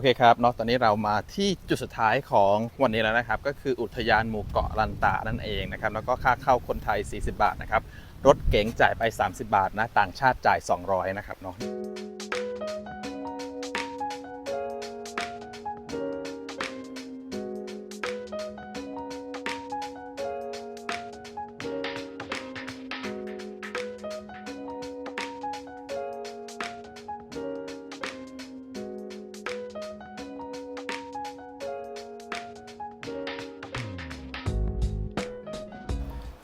อเคครับเนาะตอนนี้เรามาที่จุดสุดท้ายของวันนี้แล้วนะครับ ก็คืออุทยานหมู่เกาะลันตานั่นเองนะครับ แล้วก็ค่าเข้าคนไทย 40 บาทนะครับ รถเก๋งจ่ายไป 30 บาทนะ ต่างชาติจ่าย 200 นะครับเนาะ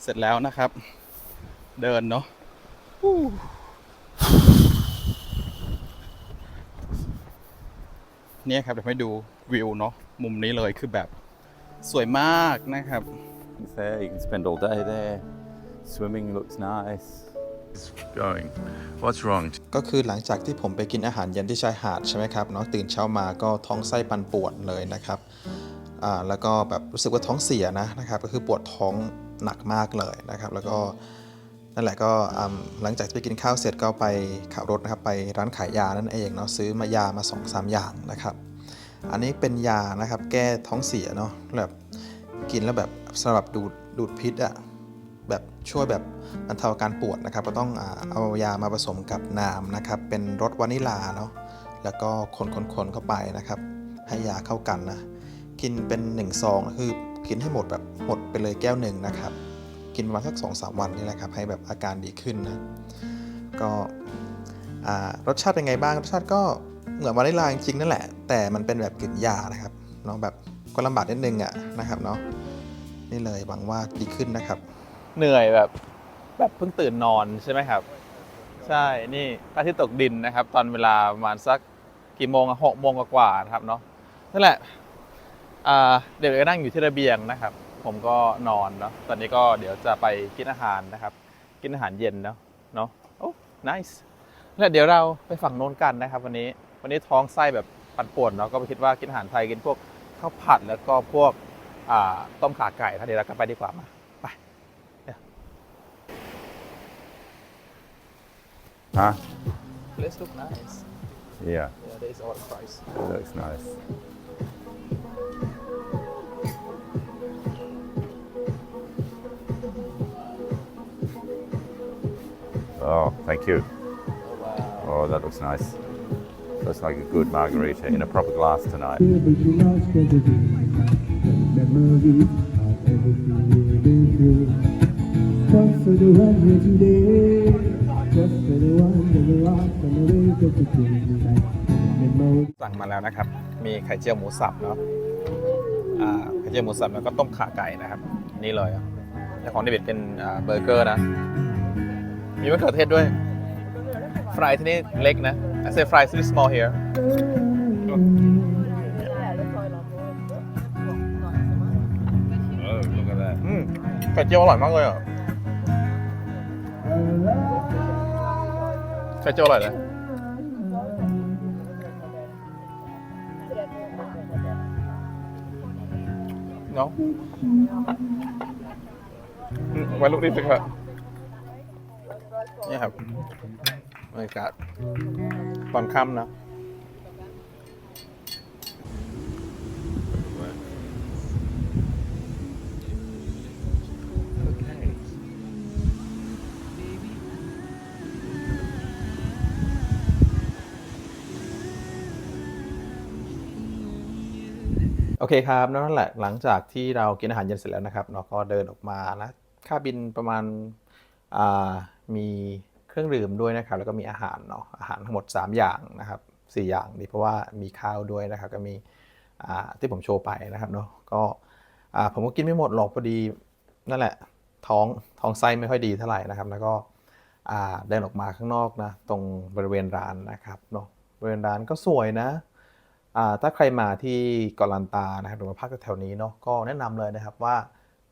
เสร็จแล้วนะครับ เดินเนาะฮู้เนี่ยครับเดี๋ยวให้ดูวิวเนาะมุมนี้เลยคือแบบสวยมากนะครับ It's there, you can spend all day there. Swimming looks nice. It's going. What's wrong? ก็คือหลังจากที่ผมไปกินอาหารเย็นที่ชายหาดใช่ไหมครับเนาะตื่นเช้ามาก็ท้องไส้ปันป่วนเลยนะครับอ่าแล้วก็แบบรู้สึกว่าท้องเสียนะนะครับ ก็คือปวดท้อง หนักมากเลยนะครับ แล้วก็นั่นแหละก็หลังจากที่ไปกินข้าวเสร็จก็ไปขับรถนะครับไปร้านขายยานั่นเองเนาะซื้อมายามา2อสอย่างนะครับ อันนี้เป็นยานะครับแก้ท้องเสียเนาะแบบกินแล้วแบบสำหรับดูดดูดพิษอะแบบช่วยแบบบรรเทาอาการปวดนะครับ ก็ต้องเอายามาผสมกับน้ำนะครับ เป็นรสวานิลาเนาะแล้วก็คนๆๆเข้าไปนะครับ ให้ยาเข้ากันนะกินเป็น1ซองคือ กินให้หมดแบบหมดไปเลยแก้วหนึ่งนะครับ กินประมาณสักสองสามวันนี่แหละครับให้แบบอาการดีขึ้นนะก็รสชาติเป็นไงบ้างรสชาติก็เหมือนวานิลาจริงๆนั่นแหละ แต่มันเป็นแบบกลิ่นยานะครับเนาะแบบก็ลำบากนิดนึงอะนะครับเนาะนี่เลยหวังว่าดีขึ้นนะครับ เหนื่อยแบบแบบเพิ่งตื่นนอนใช่ไหมครับ ใช่นี่พระอาทิตย์ตกดินนะครับ ตอนเวลาประมาณสักกี่โมงอะหกโมงกว่าๆนะครับเนาะนั่นแหละ เดี๋ยวก็นั่งอยู่ที่ระเบียงนะครับ ผมก็นอนเนาะตอนนี้ก็เดี๋ยวจะไปกินอาหารนะครับ กินอาหารเย็นเนาะเนาะโอ้ nice แล้วเดี๋ยวเราไปฝั่งโน้นกันนะครับ วันนี้วันนี้ท้องไส้แบบปั่นป่วนเนาะก็ไปคิดว่ากินอาหารไทยกินพวกข้าวผัดแล้วก็พวกอ่าต้มขาไก่ถ้าเดี๋ยวเรากันไปดีกว่ามาไป Huh? Let's look nice. Yeah, Yeah, that is our price. it looks nice. Oh, thank you. Wow. Oh, that looks nice. Looks like a good margarita in a proper glass tonight. Everything else can be memories of everything we've been through. Just for the one here today, just for the one that we lost on the way to the dream back. Memories. สั่งมาแล้วนะครับ มีไข่เจียวหมูสับเนาะอ่าไข่เจียวหมูสับแล้วก็ต้มข่าไก่นะครับ นี่เลยอะแต่ของเดวิดเป็นอ่าเบอร์เกอร์นะ มีมะเขือเทศด้วย ฟรายที่นี่เล็กนะ I say fries really small here Oh, look at that. อืมไข่เจียวอร่อยมากเลยอะไข่เจียวอร่อยเลยเนาะอืมไว้ลูกนิดนึงครับ นี่ครับบรรยากาศตอนค่ำนะโอเคครับนั่นแหละหลังจากที่เรากินอาหารเย็นเสร็จแล้วนะครับเราก็เดินออกมานะค่าบินประมาณอ่า มีเครื่องดื่มด้วยนะครับแล้วก็มีอาหารเนาะอาหารทั้งหมด 3 อย่างนะครับ4อย่างดีเพราะว่ามีข้าวด้วยนะครับก็มีที่ผมโชว์ไปนะครับเนาะก็ผมก็กินไม่หมดหรอกพอดีนั่นแหละท้องท้องไส้ไม่ค่อยดีเท่าไหร่นะครับ แล้วก็เดินออกมาข้างนอกนะตรงบริเวณร้านนะครับเนาะบริเวณร้านก็สวยนะถ้าใครมาที่เกาะลันตานะครับหรือว่าพักแถวๆนี้เนาะก็แนะนำเลยนะครับว่า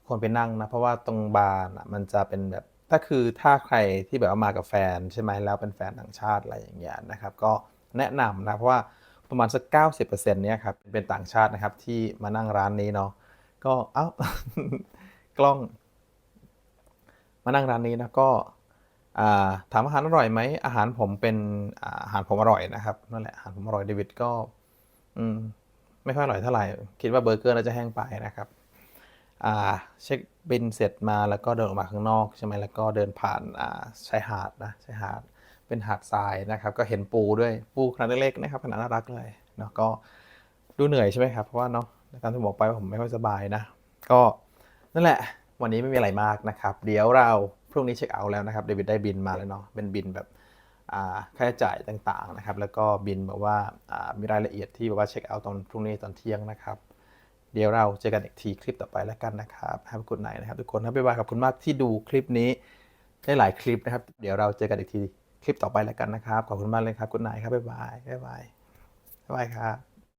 ควรไปนั่งนะเพราะว่าตรงบาร์มันจะเป็นแบบ ถ้าคือถ้าใครที่แบบว่ามากับแฟนใช่ไหมแล้วเป็นแฟนต่างชาติอะไรอย่างเงี้ยนะครับ ก็แนะนำนะเพราะว่าประมาณสัก90%เปอร์เซ็นต์เนี้ยครับเป็นต่างชาตินะครับที่มานั่งร้านนี้เนาะก็เอ้ากล้อง มานั่งร้านนี้นะก็ถามอาหารอร่อยไหมอาหารผมเป็นอาหารผมอร่อยนะครับนั่นแหละอาหารผมอร่อยเดวิดก็ อืมไม่ค่อยอร่อยเท่าไหร่ คิดว่าเบอร์เกอร์น่าจะแห้งไปนะครับ เช็คบินเสร็จมาแล้วก็เดินออกมาข้างนอกใช่ไหมแล้วก็เดินผ่านอ่าชายหาดนะชายหาดเป็นหาดทรายนะครับ ก็เห็นปูด้วยปูขนาดเล็กๆนะครับขนาดน่ารักเลยเนาะก็ดูเหนื่อยใช่ไหมครับเพราะว่าเนาะตามที่บอกไปว่าผมไม่ค่อยสบายนะ ก็นั่นแหละวันนี้ไม่มีอะไรมากนะครับ เดี๋ยวเราพรุ่งนี้เช็คเอาท์แล้วนะครับเดวิดได้บินมาแล้วเนาะเป็นบินแบบค่าใช้จ่ายต่างๆนะครับ แล้วก็บินแบบว่าอ่ามีรายละเอียดที่แบบว่าเช็คเอาท์ตอนพรุ่งนี้ตอนเที่ยงนะครับ เดี๋ยวเราเจอกันอีกทีคลิปต่อไปแล้วกันนะครับให้กุดไหนนะครับทุกคนนะบ๊ายบายขอบคุณมากที่ดูคลิปนี้ได้หลายคลิปนะครับ เดี๋ยวเราเจอกันอีกทีคลิปต่อไปแล้วกันนะครับ ขอบคุณมากเลยครับกุดไหนครับบ๊ายบายบ๊ายบายบ๊ายบายครับ